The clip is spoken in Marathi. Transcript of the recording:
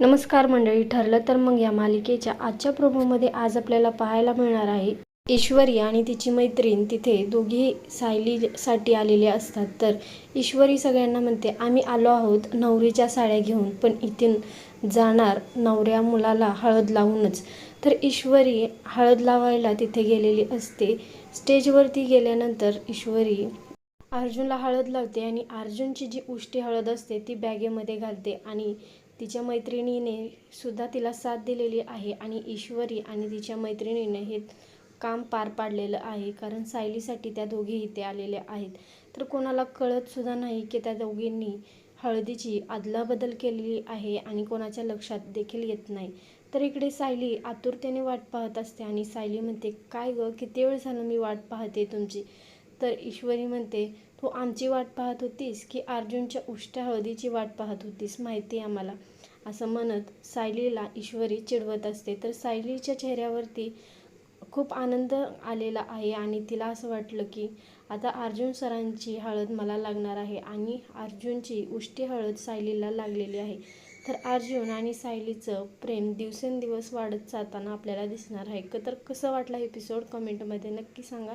नमस्कार मंडळी ठरलं तर मग या मालिकेच्या आजच्या प्रोमोमध्ये आज आपल्याला पाहायला मिळणार आहे ईश्वरी आणि तिची मैत्रीण. तिथे दोघी सायलीसाठी आलेले असतात. तर ईश्वरी सगळ्यांना म्हणते आम्ही आलो आहोत नवरीच्या साड्या घेऊन पण इथून जाणार नवऱ्या मुलाला हळद लावूनच. तर ईश्वरी हळद लावायला तिथे गेलेली असते. स्टेजवरती गेल्यानंतर ईश्वरी अर्जुनला हळद लावते आणि अर्जुनची जी उष्टी हळद असते ती बॅगेमध्ये घालते आणि तिच्या मैत्रिणीने सुद्धा तिला साथ दिलेली आहे आणि ईश्वरी आणि तिच्या मैत्रिणीने हे काम पार पाडलेलं आहे कारण सायलीसाठी त्या दोघी इथे आलेल्या आहेत. तर कोणाला कळत सुद्धा नाही की त्या दोघींनी हळदीची अदलाबदल केलेली आहे आणि कोणाच्या लक्षात देखील येत नाही. तर इकडे सायली आतुरतेने वाट पाहत असते आणि सायली म्हणते काय गं किती वेळ झालं मी वाट पाहते तुमची? तर ईश्वरी म्हणते तू आमची वाट पाहत होतीस की अर्जुनच्या उष्ट्या हळदीची वाट पाहत होतीस माहिती आम्हाला. असं म्हणत सायलीला ईश्वरी चिडवत असते. तर सायलीच्या चेहऱ्यावरती खूप आनंद आलेला आहे आणि तिला असं वाटलं की आता अर्जुन सरांची हळद मला लागणार आहे आणि अर्जुनची उष्टी हळद सायलीला लागलेली आहे. तर अर्जुन आणि सायलीचं प्रेम दिवसेंदिवस वाढत जाताना आपल्याला दिसणार आहे. क- तर कसं वाटलं एपिसोड कमेंटमध्ये नक्की सांगा.